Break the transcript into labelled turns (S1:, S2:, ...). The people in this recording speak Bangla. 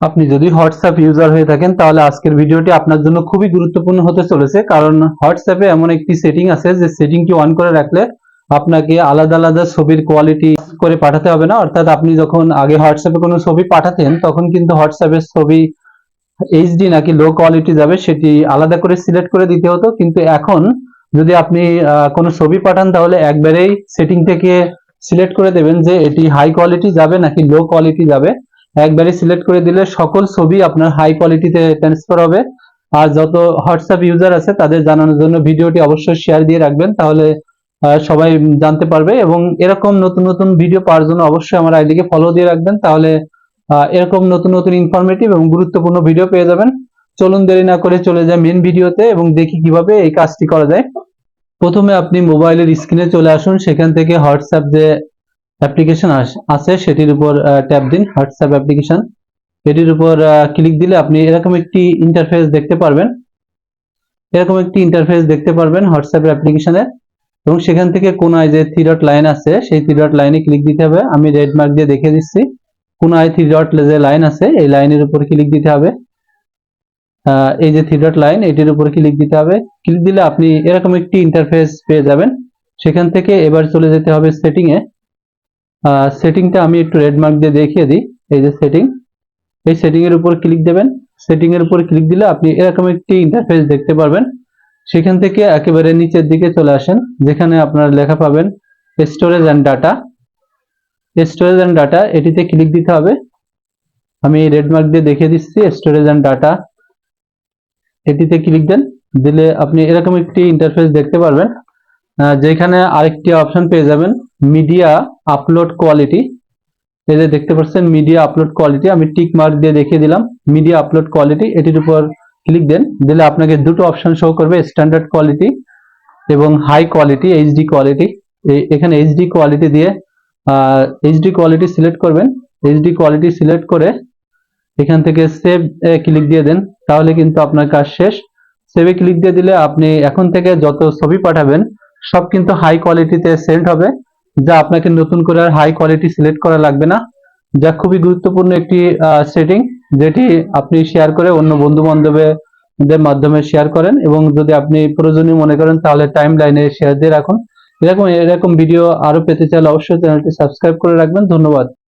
S1: আপনি যদি হোয়াটসঅ্যাপ ইউজার হয়ে থাকেন, তাহলে আজকের ভিডিওটি আপনার জন্য খুবই গুরুত্বপূর্ণ হতে চলেছে। কারণ হোয়াটসঅ্যাপে এমন একটি সেটিং আছে যে সেটিংটি অন করে রাখলে আপনাকে আলাদা আলাদা ছবির কোয়ালিটি করে পাঠাতে হবে না। অর্থাৎ আপনি যখন আগে হোয়াটসঅ্যাপে কোনো ছবি পাঠাতেন, তখন কিন্তু হোয়াটসঅ্যাপের ছবি এইচডি নাকি লো কোয়ালিটি যাবে, সেটি আলাদা করে সিলেক্ট করে দিতে হতো। কিন্তু এখন যদি আপনি কোনো ছবি পাঠান, তাহলে একবারেই সেটিং থেকে সিলেক্ট করে দেবেন যে এটি হাই কোয়ালিটি যাবে নাকি লো কোয়ালিটি যাবে। একবারে সিলেক্ট করে দিলে সকল ছবি আপনার হাই কোয়ালিটিতে ট্রান্সফার হবে। আর যত হোয়াটসঅ্যাপ ইউজার আছে, তাদের জানানোর জন্য ভিডিওটি অবশ্যই শেয়ার দিয়ে রাখবেন, তাহলে সবাই জানতে পারবে। এবং এরকম নতুন নতুন ভিডিও পাওয়ার জন্য অবশ্যই আমার আইডিকে ফলো দিয়ে রাখবেন, তাহলে এরকম নতুন নতুন ইনফরমেটিভ এবং গুরুত্বপূর্ণ ভিডিও পেয়ে যাবেন। চলুন দেরি না করে চলে যায় মেন ভিডিওতে এবং দেখি কীভাবে এই কাজটি করা যায়। প্রথমে আপনি মোবাইলের স্ক্রিনে চলে আসুন, সেখান থেকে হোয়াটসঅ্যাপ যে অ্যাপ্লিকেশন আছে, সেটির উপর ট্যাপ দিন হোয়াটসঅ্যাপ অ্যাপ্লিকেশন এটির উপর ক্লিক দিলে আপনি এরকম একটি ইন্টারফেস দেখতে পারবেন। এরকম একটি ইন্টারফেস দেখতে পারবেন হোয়াটসঅ্যাপ অ্যাপ্লিকেশনে এবং সেখান থেকে কোনায় যে থ্রি ডট লাইন আছে, সেই থ্রি ডট লাইনে ক্লিক দিতে হবে। আমি রেড মার্ক দিয়ে দেখে দিচ্ছি। কোনায় থ্রি ডট যে লাইন আছে, এই লাইনের উপর ক্লিক দিতে হবে। এই যে থ্রি ডট লাইন এটির উপর ক্লিক দিতে হবে। ক্লিক দিলে আপনি এরকম একটি ইন্টারফেস পেয়ে যাবেন। সেখান থেকে এবার চলে যেতে হবে সেটিং এ। সেটিংটা আমি একটু রেড মার্ক দিয়ে দেখিয়ে দিই। এই যে সেটিং এই সেটিং এর উপর ক্লিক দেবেন। সেটিং এর উপর ক্লিক দিলে আপনি এরকম একটি ইন্টারফেস দেখতে পারবেন। সেখান থেকে একেবারে নিচের দিকে চলে আসেন, যেখানে আপনার লেখা পাবেন storage and data storage and data এটিতে ক্লিক দিতে হবে। আমি রেড মার্ক দিয়ে দেখিয়ে দিচ্ছি স্টোরেজ অ্যান্ড ডাটা এটিতে ক্লিক দেন, দিলে আপনি এরকম একটি ইন্টারফেস দেখতে পারবেন। যেখানে আরেকটি অপশন পেয়ে যাবেন। মিডিয়া আপলোড কোয়ালিটি এই যে দেখতে পাচ্ছেন মিডিয়া আপলোড কোয়ালিটি আমি টিক মার্ক দিয়ে দেখিয়ে দিলাম। মিডিয়া আপলোড কোয়ালিটি এটির উপর ক্লিক দেন। দিলে আপনাকে দুটো অপশন শো করবে স্ট্যান্ডার্ড কোয়ালিটি এবং হাই কোয়ালিটি এইচডি কোয়ালিটি এখানে এইচডি কোয়ালিটি দিয়ে এইচডি কোয়ালিটি সিলেক্ট করবেন। এইচডি কোয়ালিটি সিলেক্ট করে এখান থেকে সেভ ক্লিক দিয়ে দেন। তাহলে কিন্তু আপনার কাজ শেষ। সেভে ক্লিক দিয়ে দিলে আপনি এখন থেকে যত ছবি পাঠাবেন, সব কিন্তু হাই কোয়ালিটিতে সেন্ড হবে। যা আপনাকে নতুন করে আর হাই কোয়ালিটি সিলেক্ট করা লাগবে না, যা খুবই গুরুত্বপূর্ণ একটি সেটিং যেটি আপনি শেয়ার করে অন্য বন্ধু বান্ধবের মাধ্যমে শেয়ার করেন এবং যদি আপনি প্রয়োজনীয় মনে করেন, তাহলে টাইম লাইনে শেয়ার দিয়ে রাখুন। এরকম এরকম ভিডিও আরও পেতে চাইলে অবশ্যই চ্যানেলটি সাবস্ক্রাইব করে রাখবেন। ধন্যবাদ।